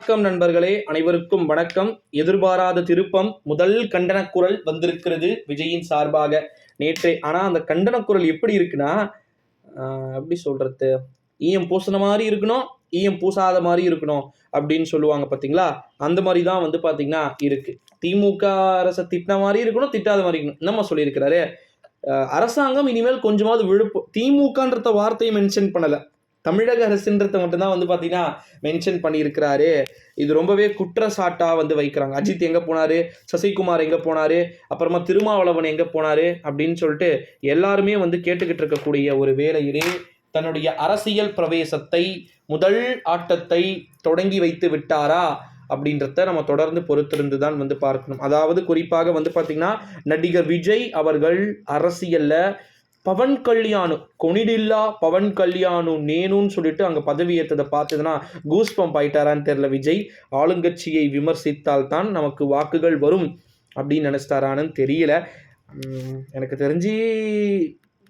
வணக்கம் நண்பர்களே அனைவருக்கும் வணக்கம். எதிர்பாராத திருப்பம் முதல் கண்டன குரல் வந்திருக்கிறது விஜயின் சார்பாக. நேற்றே ஆனால் அந்த கண்டன குரல் எப்படி இருக்குன்னா எப்படி சொல்றது? ஈயம் பூசின மாதிரி இருக்கணும் ஈயம் பூசாத மாதிரி இருக்கணும் அப்படின்னு சொல்லுவாங்க பார்த்தீங்களா அந்த மாதிரி தான் வந்து பார்த்தீங்கன்னா இருக்கு. திமுக அரசை திட்டின மாதிரி இருக்கணும் திட்டாத மாதிரி இருக்கணும். என்னம்மா சொல்லியிருக்கிறாரு. அரசாங்கம் இனிமேல் கொஞ்சமாவது விழுப்பு திமுகன்றத வார்த்தையை மென்ஷன் பண்ணலை. தமிழக அரசுன்றத மட்டும்தான் வந்து பார்த்தீங்கன்னா மென்ஷன் பண்ணியிருக்கிறாரு. இது ரொம்பவே குற்றச்சாட்டாக வந்து வைக்கிறாங்க. அஜித் எங்கே போனாரு? சசிகுமார் எங்கே போனாரு? அப்புறமா திருமாவளவன் எங்கே போனாரு? அப்படின்னு சொல்லிட்டு எல்லாருமே வந்து கேட்டுக்கிட்டு இருக்கக்கூடிய ஒரு வேலையிலே தன்னுடைய அரசியல் பிரவேசத்தை முதல் ஆட்டத்தை தொடங்கி வைத்து விட்டாரா அப்படின்றத நம்ம தொடர்ந்து பொறுத்திருந்து தான் வந்து பார்க்கணும். அதாவது குறிப்பாக வந்து பார்த்திங்கன்னா நடிகர் விஜய் அவர்கள் அரசியலில் பவன் கல்யாணு கொனிடில்லா பவன் கல்யாணு நேனுன்னு சொல்லிட்டு அங்கே பதவி ஏற்றதை பார்த்ததுன்னா கூஸ் பம்ப் ஆயிட்டாரான்னு தெரில விஜய். ஆளுங்கட்சியை விமர்சித்தால் தான் நமக்கு வாக்குகள் வரும் அப்படின்னு நினச்சிட்டாரான்னு தெரியல. எனக்கு தெரிஞ்சு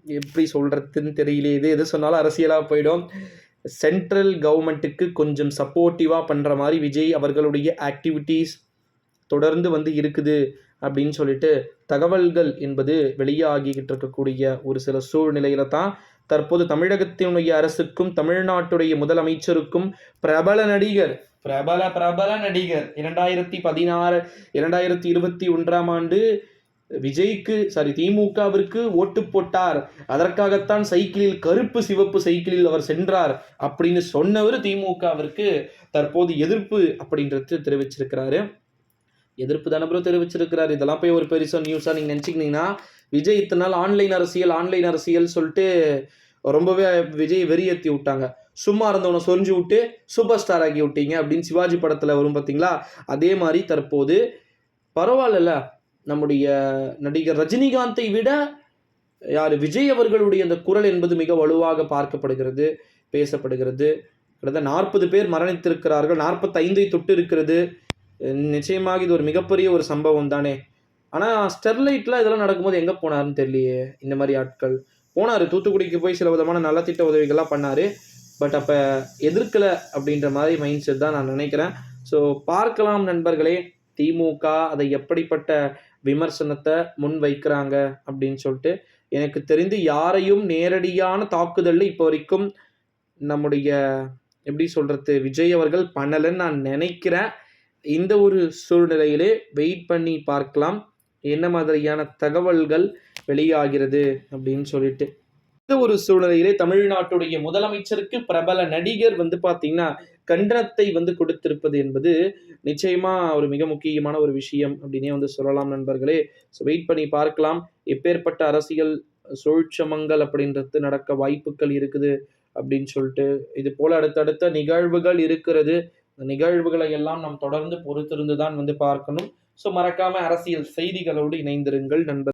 எப்படி சொல்கிறதுன்னு தெரியல இது எது சொன்னாலும் அரசியலாக போயிடும். சென்ட்ரல் கவர்மெண்ட்டுக்கு கொஞ்சம் சப்போர்ட்டிவாக பண்ணுற மாதிரி விஜய் அவர்களுடைய ஆக்டிவிட்டீஸ் தொடர்ந்து வந்து இருக்குது அப்படின்னு சொல்லிட்டு தகவல்கள் என்பது வெளியாகிக்கிட்டு இருக்கக்கூடிய ஒரு சில சூழ்நிலையில தான் தற்போது தமிழகத்தினுடைய அரசுக்கும் தமிழ்நாட்டுடைய முதலமைச்சருக்கும் பிரபல நடிகர் பிரபல பிரபல நடிகர் இரண்டாயிரத்தி பதினாறு இரண்டாயிரத்தி இருபத்தி ஒன்றாம் ஆண்டு விஜய்க்கு சாரி திமுகவிற்கு ஓட்டு போட்டார். அதற்காகத்தான் சைக்கிளில் கருப்பு சிவப்பு சைக்கிளில் அவர் சென்றார் அப்படின்னு சொன்னவர் திமுகவிற்கு தற்போது எதிர்ப்பு அப்படின்றது தெரிவிச்சிருக்கிறாரு. எதிர்ப்பு தானே ப்ரோ தெரிவிச்சிருக்கிறார். இதெல்லாம் போய் ஒரு பெருசாக நியூஸாக நீங்கள் நினச்சிக்கினீங்கன்னா விஜய் இத்தனை நாள் ஆன்லைன் அரசியல் ஆன்லைன் அரசியல் சொல்லிட்டு ரொம்பவே விஜய் வெறியேற்றி விட்டாங்க. சும்மா இருந்தவனை சொரிஞ்சு விட்டு சூப்பர் ஸ்டார் ஆக்கி விட்டீங்க அப்படின்னு சிவாஜி படத்தில் வரும் பார்த்தீங்களா அதே மாதிரி தற்போது பரவாயில்லல நம்முடைய நடிகர் ரஜினிகாந்தை விட யார்? விஜய் அவர்களுடைய அந்த குரல் என்பது மிக வலுவாக பார்க்கப்படுகிறது பேசப்படுகிறது. கிட்டத்தட்ட நாற்பது பேர் மரணித்திருக்கிறார்கள். நாற்பத்தைந்தை தொட்டு இருக்கிறது. நிச்சயமாக இது ஒரு மிகப்பெரிய ஒரு சம்பவம் தானே. ஆனால் ஸ்டெர்லைட்லாம் இதெல்லாம் நடக்கும்போது எங்கே போனாருன்னு தெரியலையே இந்த மாதிரி ஆட்கள். போனார் தூத்துக்குடிக்கு போய் சில விதமான நலத்திட்ட உதவிகள்லாம் பண்ணார். பட் அப்போ எதிர்க்கலை அப்படின்ற மாதிரி மைண்ட் செட் தான் நான் நினைக்கிறேன். ஸோ பார்க்கலாம் நண்பர்களே திமுக அதை எப்படிப்பட்ட விமர்சனத்தை முன் வைக்கிறாங்க அப்படின்னு சொல்லிட்டு எனக்கு தெரிந்து யாரையும் நேரடியான தாக்குதலில் இப்போ வரைக்கும் நம்முடைய எப்படி சொல்கிறது விஜய் அவர்கள் பண்ணலைன்னு நான் நினைக்கிறேன். இந்த ஒரு சூழ்நிலையிலே வெயிட் பண்ணி பார்க்கலாம். என்ன மாதிரியான தகவல்கள் வெளியாகிறது அப்படின்னு சொல்லிட்டு. இந்த ஒரு சூழ்நிலையிலே தமிழ்நாட்டுடைய முதலமைச்சருக்கு பிரபல நடிகர் வந்து பார்த்தீங்கன்னா கண்டனத்தை வந்து கொடுத்திருப்பது என்பது நிச்சயமா ஒரு மிக முக்கியமான ஒரு விஷயம் அப்படின்னே வந்து சொல்லலாம் நண்பர்களே. ஸோ வெயிட் பண்ணி பார்க்கலாம். எப்பேற்பட்ட அரசியல் சூழ்ச்சமங்கள் அப்படின்றது நடக்க வாய்ப்புகள் இருக்குது அப்படின்னு சொல்லிட்டு. இது போல அடுத்தடுத்த நிகழ்வுகள் இருக்கிறது. நிகழ்வுகளை எல்லாம் நாம் தொடர்ந்து பொறுத்திருந்து தான் வந்து பார்க்கணும். ஸோ மறக்காம அரசியல் செய்திகளோடு இணைந்திருங்கள் நண்பர்